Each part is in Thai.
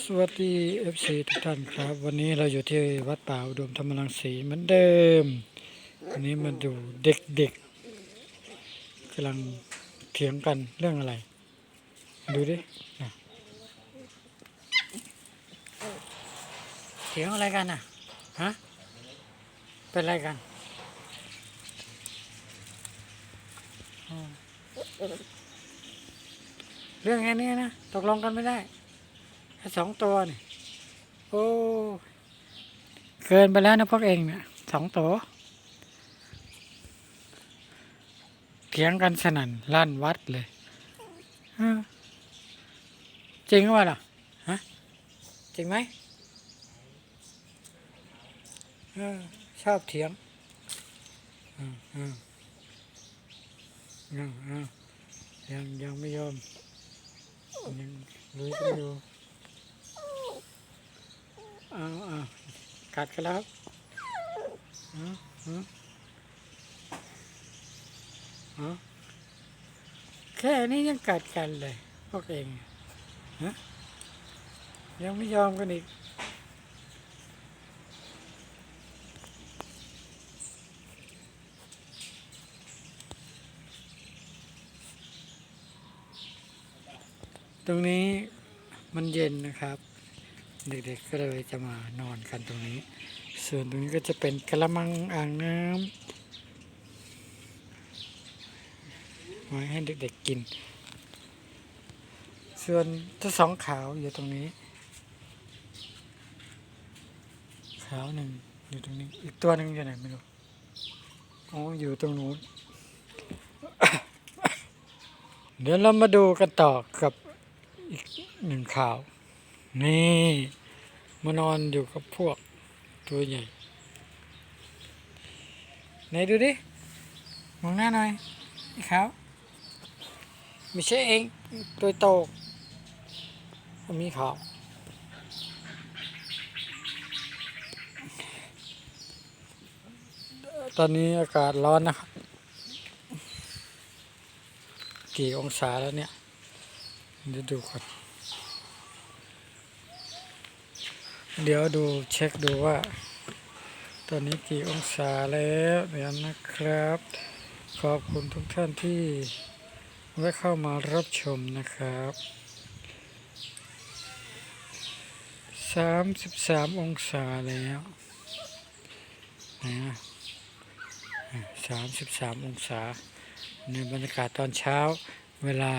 สวัสดี FC ทุกท่านครับ วันนี้เราอยู่ที่วัดป่าอุดมธรรมรังสีเหมือนเดิม วันนี้มาดูเด็กๆกำลังเถียงกันเรื่องอะไร ดูดิเถียงอะไรกันอะฮะเป็นอะไรกันเรื่องแค่นี้นะ ตกลงกันไม่ได้ สองตัวนี่โอ้เกินไปแล้วนะพวกเองเนี่ยสองตัวเถียงกันสนั่นลั่นวัดเลยจริงหรือเปล่าล่ะฮะจริงไหมอชอบเถียงยังยังไม่ยอมยังลุยกันอยู่ อาเอากัดกันแล้วครับเอาเอาเอาแค่นี้ยังกัดกันเลย พวกเองฮะยังไม่ยอมกันอีกตรงนี้มันเย็นนะครับ เด็กๆก็เลยจะมานอนกันตรงนี้ ส่วนตรงนี้ก็จะเป็นกระมังอ่างน้ำไว้ให้เด็กๆกิน ส่วนเจ้สองขาวอยู่ตรงนี้ ขาวหนึ่งอยู่ตรงนี้ อีกตัวหนึ่งอยู่ไหนไม่รู้อ๋ออยู่ตรงนู้นเดี๋ยวเรามาดูกันต่อกับอีกหนึ่งข่าว นี่มานอนอยู่กับพวกตัวใหญ่ ไหนดูดิ มองหน้าหน่อยไอ้ขาไม่ใช่เอง ตัวโตมีขาวตอนนี้อากาศร้อนนะครับ กี่องศาแล้วเนี่ยเดี๋ยวดูก่อน เดี๋ยวดูเช็คดูว่า ตอนนี้กี่องศาแล้วเดี๋ยวนะครับ ขอบคุณทุกท่านที่แวะเข้ามารับชมนะครับสามสิบสามองศาแล้วนะสามสิบสามองศา ในบรรยากาศตอนเช้าเวลา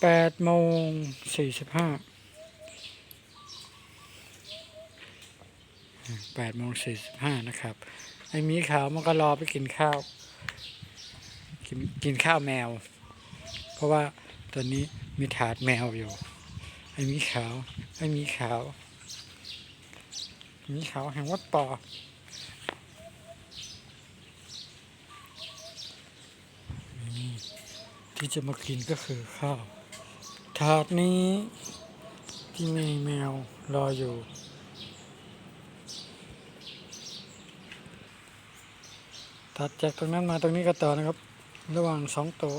แปดโมงสี่สิบห้า แปดโมงสี่สิบห้านะครับไอ้มีขาวมันก็รอไปกินข้าวกินกินข้าวแมว เพราะว่าตอนนี้มีถาดแมวอยู่ ไอ้มีขาว ไอ้มีขาว มีขาวแห่งวัดปอที่จะมากินก็คือข้าว ถาดนี้ที่มีแมวรออยู่ ถัดจากตรงนั้นมาตรงนี้ก็ต่อนะครับ ระหว่างสองตัว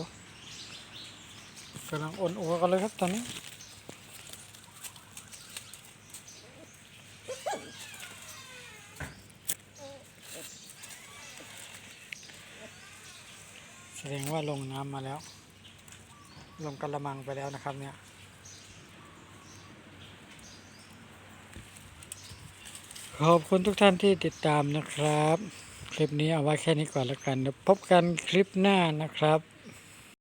กำลังอ่อนอัวกันเลยครับตอนนี้แสดงว่าลงน้ำมาแล้ว ลงกระมังไปแล้วนะครับเนี่ย ขอบคุณทุกท่านที่ติดตามนะครับ คลิปนี้เอาไว้แค่นี้ก่อนแล้วกันเดี๋ยวพบกันคลิปหน้านะครับ